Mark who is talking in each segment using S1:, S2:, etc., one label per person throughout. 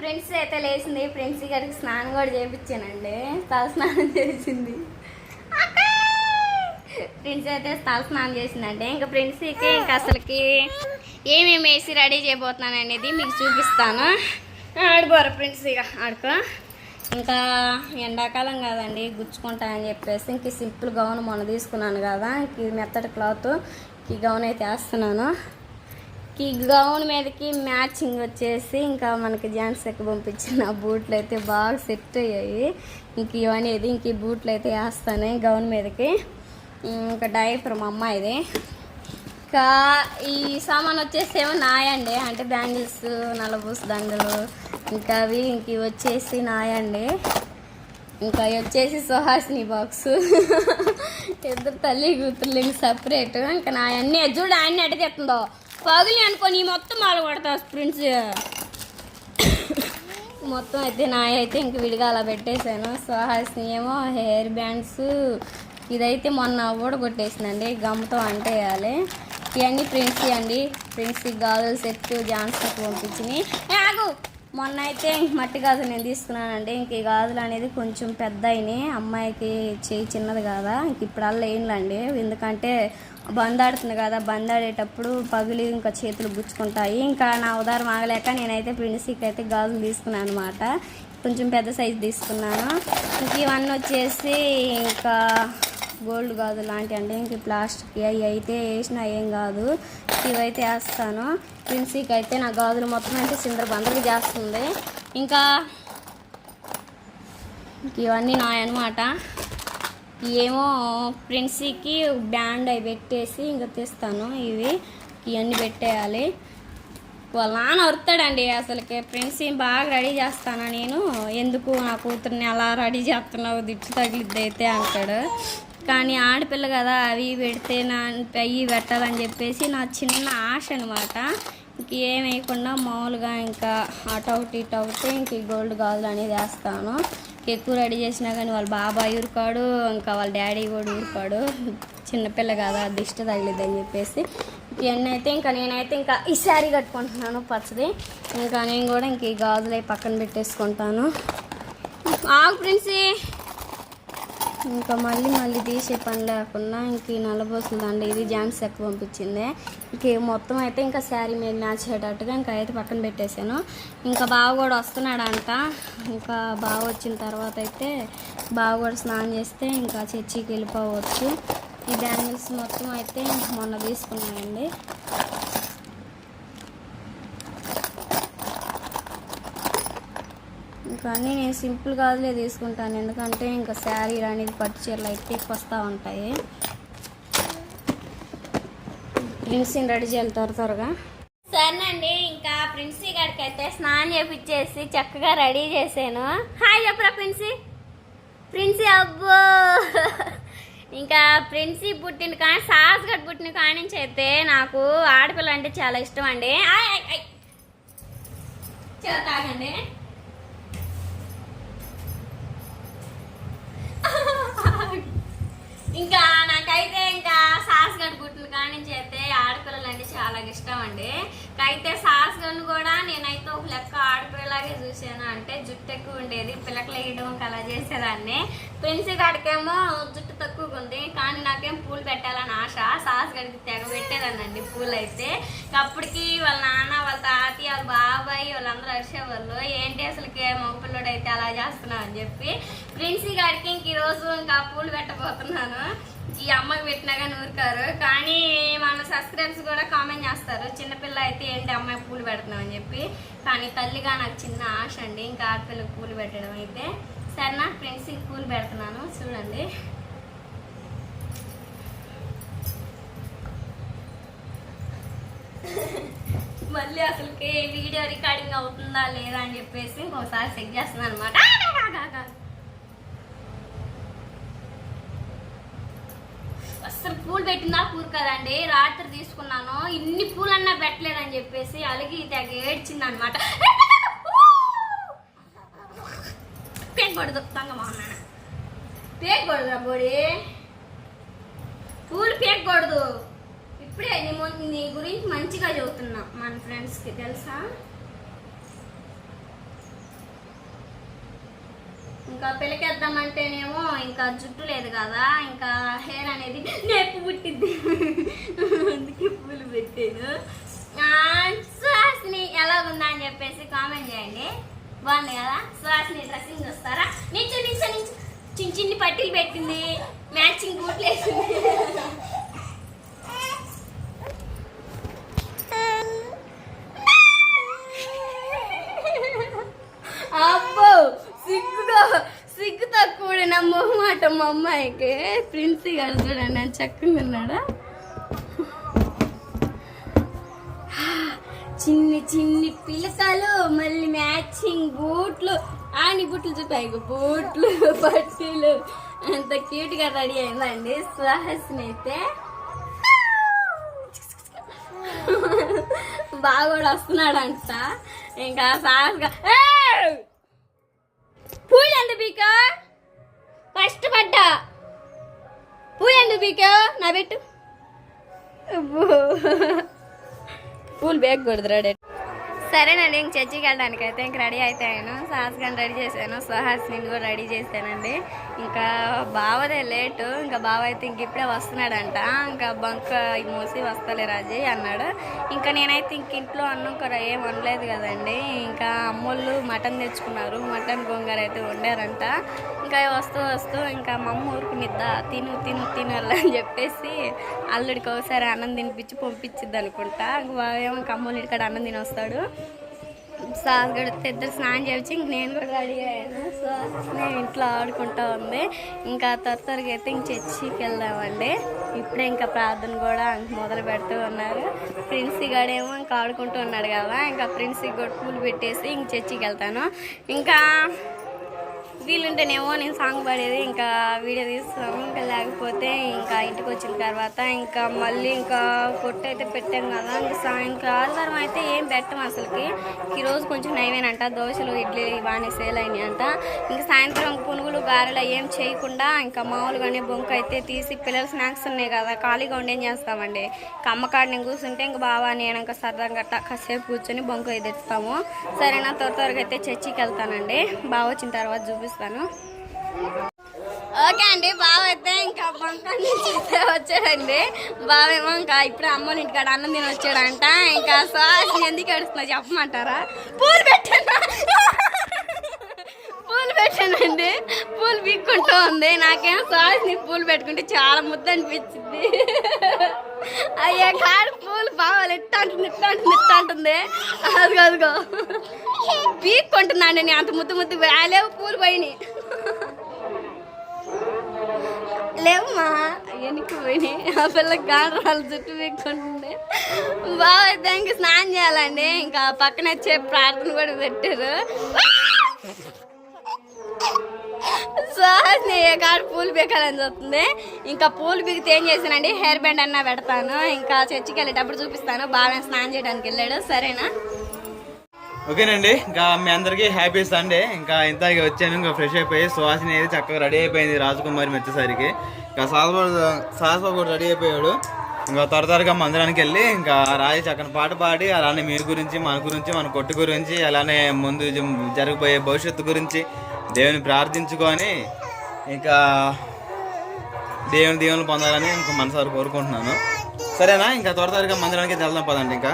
S1: Friends అయితే లేచింది. Friends గారికి స్నానం కూడా చేయించానండి తల స్నానం చేసింది. ఫ్రెండ్స్ అయితే తల స్నానం చేసిందండి. ఇంకా ఫ్రెండ్స్కి ఇంకా అసలుకి ఏమేమి వేసి రెడీ చేయబోతున్నాను అనేది మీకు చూపిస్తాను. ఆడుకోరు ఫ్రెండ్స్ ఇక ఆడుకో. ఇంకా ఎండాకాలం కదండి గుచ్చుకుంటాయని చెప్పేసి ఇంక సింపుల్ గౌన్ మొన్న తీసుకున్నాను కదా. ఇంక మెత్తటి క్లాత్. ఈ గౌన్ అయితే వేస్తున్నాను. ఈ గౌన్ మీదకి మ్యాచింగ్ వచ్చేసి ఇంకా మనకి జాన్స్ ఎక్క పంపించిన బూట్లు అయితే బాగా సెట్ అయ్యాయి. ఇంక ఇవనేది ఇంక ఈ బూట్లు అయితే వేస్తాను గౌన్ మీదకి. ఇంకా డైపర్ మా అమ్మాయిది. ఇంకా ఈ సామాన్ వచ్చేసి ఏమో నాయండి అంటే బ్యాంగిల్స్ నల్లబూస్ దండలు ఇంకా అవి ఇంక వచ్చేసి నాయండి. ఇంకా వచ్చేసి సుహాసిని బాక్స్ ఇద్దరు తల్లి కూతుర్లు ఇంక సపరేట్ ఇంకా నా అన్నీ చూడు అన్నీ అడ్డ పగిలి అనుకోని మొత్తం మాల కొడతా ఫ్రెండ్స్. మొత్తం అయితే నా అయితే ఇంక విడిగా అలా పెట్టేశాను. సుహాసిని ఏమో హెయిర్ బ్యాండ్స్. ఇదైతే మొన్న ఊడగొట్టేసిందండి గమ్తో అంటేయాలి. ఇవన్నీ ప్రిన్సీ అండి. ప్రిన్సీ గాజులు సెట్ జాన్సన్కి పంపించినాయి ఆగు! మొన్న అయితే మట్టి గాజులు నేను తీసుకున్నానండి. ఇంక ఈ గాజులు అనేది కొంచెం పెద్ద అయినాయి. అమ్మాయికి చేయి చిన్నది కదా? ఇంక ఇప్పుడల్లా ఏంలండి ఎందుకంటే బందాడుతుంది కదా బందాడేటప్పుడు పగిలి ఇంకా చేతులు గుచ్చుకుంటాయి. ఇంకా నా ఉదారం ఆగలేక నేనైతే ప్రిన్సీకి అయితే గాజులు తీసుకున్నాను అనమాట కొంచెం పెద్ద సైజు తీసుకున్నాను. ఇంక ఇవన్నీ వచ్చేసి ఇంకా గోల్డ్ గాజు లాంటి అంటే ఇంక ప్లాస్టిక్ అవి అయితే వేసినా ఏం కాదు. ఇవైతే వేస్తాను. ప్రిన్సీకి అయితే నా గాజులు మొత్తం అయితే సిందర బందలు చేస్తుంది. ఇంకా ఇవన్నీ నాయనమాట ఏమో ప్రిన్సీకి బ్యాండ్ అవి పెట్టేసి ఇంకా తీస్తాను ఇవి. ఇవన్నీ పెట్టేయాలి. వాళ్ళ నాన్న వస్తాడండి అసలుకి. ఫ్రెండ్స్ బాగా రెడీ చేస్తాను నేను. ఎందుకు నా కూతుర్ని అలా రెడీ చేస్తున్నావు? దిచ్చు తగిలిద్ది అయితే అంటాడు. కానీ ఆడపిల్ల కదా అవి పెడితే నా అవి పెట్టాలని చెప్పేసి నా చిన్న ఆశ అనమాట ఇంకేం వేయకుండా మామూలుగా ఇంకా అటు ఒకటి ఇటు ఒకటి ఇంక గోల్డ్ గాజులు అనేది వేస్తాను. ఎక్కువ రెడీ చేసినా కానీ వాళ్ళ బాబాయ్ ఊరుకాడు ఇంకా వాళ్ళ డాడీ కూడా ఊరుకాడు. చిన్నపిల్ల కదా దిష్టి తగిలిద్ది చెప్పేసి. ఇవన్నీ అయితే ఇంకా నేనైతే ఇంకా ఈ శారీ కట్టుకుంటున్నాను పచ్చది. ఇంకా నేను కూడా ఇంక ఈ గాజులు పక్కన పెట్టేసుకుంటాను. ఆగు ప్రిన్సీ. ఇంకా మళ్ళీ మళ్ళీ తీసే పని లేకుండా ఇంక ఈ నల్లబోసులు ఇది జాన్స్ ఎక్కువ పంపించింది. ఇంక మొత్తం అయితే ఇంకా శారీ మీద మ్యాచ్ అయ్యేటట్టుగా ఇంకా అయితే పక్కన పెట్టేశాను. ఇంకా బావ కూడా వస్తున్నాడంట. ఇంకా బావ వచ్చిన తర్వాత అయితే బావ కూడా స్నానం చేస్తే ఇంకా చర్చికి వెళ్ళిపోవచ్చు. ఈ బ్యాంగిల్స్ మొత్తం అయితే మొన్న తీసుకున్నానండి కానీ నేను సింపుల్ గాజులే తీసుకుంటాను. ఎందుకంటే ఇంకా శారీ అనేది పట్టు చీరలు అయితే ఎక్కువ వస్తూ ఉంటాయి. ప్రిన్సీని రెడీ చేయాలి త్వర త్వరగా. సరేనండి ఇంకా ప్రిన్సీ గారికి అయితే స్నానం చేపించేసి చక్కగా రెడీ చేశాను. హాయ్ చెప్పరా ప్రిన్సీ? ప్రిన్సీ అబ్బో! ఇంకా ప్రిన్సీ పుట్టిన కానీ సాస్ గడ్ పుట్టిన కానీ అయితే నాకు ఆడపిల్ల అంటే చాలా ఇష్టం అండి. తాగండి ఇంకా నాకైతే ఇంకా సాస్ గడ్డ పుట్టిన కాడి నుంచి అయితే ఆడపిల్లలు అంటే చాలా ఇష్టం అండి అయితే సాస్ గన్ను కూడా నేనైతే ఒక లెక్క ఆడపిల్లలాగే చూసాను అంటే జుట్టు ఎక్కువ ఉండేది పిల్లకలు వేయడం అలా చేసేదాన్ని. ప్రిన్సీ గడికేమో జుట్టు తక్కువగా ఉంది కానీ నాకేం పూలు పెట్టాలని ఆశ. సాస్ గడికి తెగ పెట్టేదానండి పూలు అయితే. అప్పటికి వాళ్ళ నాన్న వాళ్ళ తాతయ్య వాళ్ళ బాబాయ్ వాళ్ళందరూ అరిచేవాళ్ళు. ఏంటి అసలుకి మగపిల్లడు అయితే అలా చేస్తున్నావు అని చెప్పి. ప్రిన్సీ గడికి ఇంక ఈరోజు ఇంకా పూలు పెట్టబోతున్నాను. ఈ అమ్మకి పెట్టినా కానీ ఊరుకారు. కానీ మన సబ్స్క్రైబ్స్ కూడా కామెంట్ చేస్తారు చిన్నపిల్ల అయితే ఏంటి అమ్మాయి పూలు పెడుతున్నాం అని చెప్పి. కానీ తల్లిగా నాకు చిన్న ఆశ అండి ఇంకా ఆడపిల్లకి పూలు పెట్టడం అయితే. సరే నా ఫ్రెండ్స్కి పూలు పెడుతున్నాను చూడండి. మళ్ళీ అసలుకి వీడియో రికార్డింగ్ అవుతుందా లేదా అని చెప్పేసి ఒకసారి చెక్ చేస్తున్నాను అనమాట అసలు పూలు పెట్టిందా? పూలు కదండి రాత్రి తీసుకున్నాను. ఇన్ని పూలన్నా పెట్టలేదని చెప్పేసి అలిగి తెగ ఏడ్చింది అనమాట పేకూడదు తంగమా పేకూడదు బోడి. పూలు పేకూడదు ఇప్పుడే నీ నీ గురించి మంచిగా చెబుతున్నా మన ఫ్రెండ్స్కి. తెలుసా? ఇంకా పెళ్ళికేద్దామంటేనేమో ఇంకా జుట్టు లేదు కదా. ఇంకా హెయిర్ అనేది పెట్టాను సుహాసిని ఎలా ఉందా అని చెప్పేసి కామెంట్ చేయండి. బాగుంది కదా? సుహాసిని డ్రెస్సింగ్ చూస్తారా? నించు నించు నించు. చిన్న చిన్ని పట్టీలు పెట్టింది. మ్యాచింగ్ బూట్లు వేసింది అబ్బో సిగ్గుగా సిగ్గుతో కూడిన మొహమాట మా అమ్మాయికి. ప్రిన్సీ గారు చూడండి చక్కగా ఉన్నాడా? చిన్ని చిన్ని పిలకలు మళ్ళీ మ్యాచింగ్ బూట్లు ఆని బూట్లు చూపాయి బూట్లు పట్టీలు. అంత క్యూట్గా రెడీ అయిందండి. సుహాసిని అయితే బాగా కూడా వస్తున్నాడంట. ఇంకా సాహస్గా పూలు ఎంత బీక కష్టపడ్డా పూలు ఎంత బీక నా పెట్టు. అబ్బో. బ్యాగ్ బేగకూడదు సరేనండి ఇంక చర్చికి వెళ్ళడానికి అయితే ఇంక రెడీ అయితాను. సాహస్ గారిని రెడీ చేశాను. సుహాస్ని కూడా రెడీ చేశానండి. ఇంకా బావదే లేటు. ఇంకా బావ అయితే ఇంక ఇప్పుడే వస్తున్నాడంట. ఇంకా బంక మూసి వస్తలే రాజీ అన్నాడు. ఇంకా నేనైతే ఇంక ఇంట్లో అన్నం కూర ఏం వండలేదు కదండి. ఇంకా అమ్మోళ్ళు మటన్ తెచ్చుకున్నారు. మటన్ గోంగూర అయితే వండారంట. ఇంకా వస్తూ వస్తూ ఇంకా మా అమ్మ ఊరుకునిద్దా తిను తిను తిను అని చెప్పేసి అల్లుడికి ఒకసారి అన్నం తినిపించి పంపించిద్ది అనుకుంటా. ఇంక బావేమో ఇక్కడ అన్నం తిని వస్తాడు సార్ కూడా ఇద్దరు స్నానం చేయించి ఇంక నేను కూడా రెడీ అయ్యాను. సో నేను ఇంట్లో ఆడుకుంటా ఉంది. ఇంకా త్వర త్వరగా అయితే ఇంక చర్చికి వెళ్దామండి. ఇప్పుడే ఇంకా ప్రార్థన కూడా మొదలు పెడుతూ ఉన్నారు. ప్రిన్సీ గడేమో ఇంకా ఆడుకుంటూ ఉన్నాడు కదా ఇంకా ప్రిన్సీ కూడా పూలు పెట్టేసి ఇంక చర్చికి వెళ్తాను. ఇంకా వీలుంటేనేమో నేను సాంగ్ పాడేది ఇంకా వీడియో తీస్తాము ఇంకా లేకపోతే ఇంకా ఇంటికి వచ్చిన తర్వాత ఇంకా మళ్ళీ ఇంకా ఫుడ్ అయితే పెట్టాం కదా ఇంకా సాయంత్రం ఆదివారం అయితే ఏం పెట్టం అసలుకి. ఈరోజు కొంచెం నైవేనంట దోశలు ఇడ్లీ బాగానే సేల్ అయినాయి అంట. ఇంకా సాయంత్రం పునుగులు గారెలు ఏం చేయకుండా ఇంకా మామూలుగానే బొంక అయితే తీసి పిల్లలు స్నాక్స్ ఉన్నాయి కదా ఖాళీగా ఉండి ఏం చేస్తామండి? ఇంకా అమ్మకాడ నేను కూర్చుంటే ఇంకా బావా నేను ఇంకా సరదాగా గట్ట కాసేపు కూర్చొని బొంక అయితే తెస్తాము. సరేనా త్వర త్వరగా అయితే చర్చికి వెళ్తానండి. బావ వచ్చిన తర్వాత చూపిస్తాను ఓకే అండి బావ అయితే ఇంకా బంకం నుంచి వచ్చాడండి. బావేమో ఇంకా ఇప్పుడు అమ్మ ఇంటికాడ అన్నం తిని వచ్చాడంట. ఇంకా సాస్ ఎందుకు ఏడుస్తున్నా చెప్పమంటారా? పూలు పెట్టాను పూలు పెట్టానండి. నిప్పులు పీక్కుంటూ ఉంది. నాకేం సాస్ నిప్పులు పూలు పెట్టుకుంటే చాలా ముద్ద అనిపించింది అయ్యా కాడు పూలు పావాలి ఇట్ట అంటుంది ఇట్ట అంటుంది ఇట్ట అంటుంది. అదిగో అదిగో. పీక్కుంటున్నాండి నేను అంత ముద్దు ముద్దు. వేలేవు పూలు పోయినాయి. లేవమ్మా వెనక్కి పోయినాయి. ఆ పిల్లకి గాండ్రాలు చుట్టూ పీక్కుంటుంది. బాగా అయితే ఇంకా స్నానం చేయాలండి. ఇంకా పక్కన వచ్చే ప్రార్థన కూడా పెట్టారు. పూలు బీకాలని చూస్తుంది. ఇంకా పూలు పీకితే ఏం చేశానండి హెయిర్ బ్యాండ్ అన్న పెడతాను. ఇంకా చర్చికి వెళ్ళేటప్పుడు చూపిస్తాను. బాగా స్నానం చేయడానికి వెళ్ళాడు. సరేనా?
S2: ఓకేనండి. ఇంకా మీ అందరికీ హ్యాపీ సండే ఇంకా ఇంతగా వచ్చాను. ఇంకా ఫ్రెష్ అయిపోయి సుహాసిని అయితే చక్కగా రెడీ అయిపోయింది రాజకుమారి వచ్చేసరికి ఇంకా సాహసబాబు సాహసబాబు కూడా రెడీ అయిపోయాడు. ఇంకా త్వర త్వరగా మందిరానికి వెళ్ళి ఇంకా రాజు చక్కని పాట పాడి అలానే మీ గురించి మన గురించి మన కొట్టు గురించి అలానే ముందు జరిగిపోయే జరగబోయే భవిష్యత్తు గురించి దేవుని ప్రార్థించుకొని ఇంకా దేవుని దేవుని పొందాలని ఇంకా మనసారి కోరుకుంటున్నాను. సరేనా? ఇంకా త్వర త్వరగా మందిరానికి వెళ్దాం పదండి ఇంకా.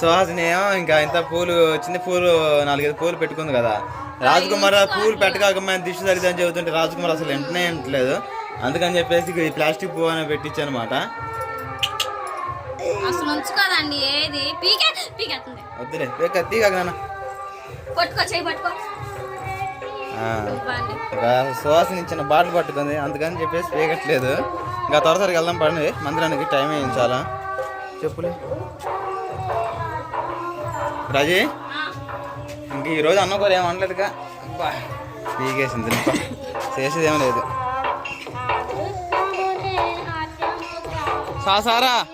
S2: సుహాసిని ఏమో ఇంకా ఇంత పూలు చిన్న పూలు నాలుగైదు పూలు పెట్టుకుంది కదా. రాజకుమార్ పూలు పెట్టకాకమ్మా దిష్టి తగ్గితే అని చెబుతుంటే రాజకుమార్ అసలు వెంటనే వింటలేదు అందుకని చెప్పేసి ఈ ప్లాస్టిక్ పువ్వు అని పెట్టించాను అనమాట
S1: అసలు ఏది? పీకే పీకేస్తుంది
S2: వద్దులే నాన్న.
S1: పట్టుకో చేయి పట్టుకో.
S2: సుహాసిని ఇచ్చిన బాటలు పట్టుకుంది. అందుకని చెప్పేసి వేగట్లేదు ఇంకా త్వర త్వరగా వెళ్దాం పడండి మందిరానికి టైం అయింది చాలా. చెప్పులే. రాజీ? ఇంక ఈరోజు అన్న కూర ఏం అనలేదుగా. అబ్బా పీకేసింది. చేసేది ఏం లేదు సా సారా
S1: ఓ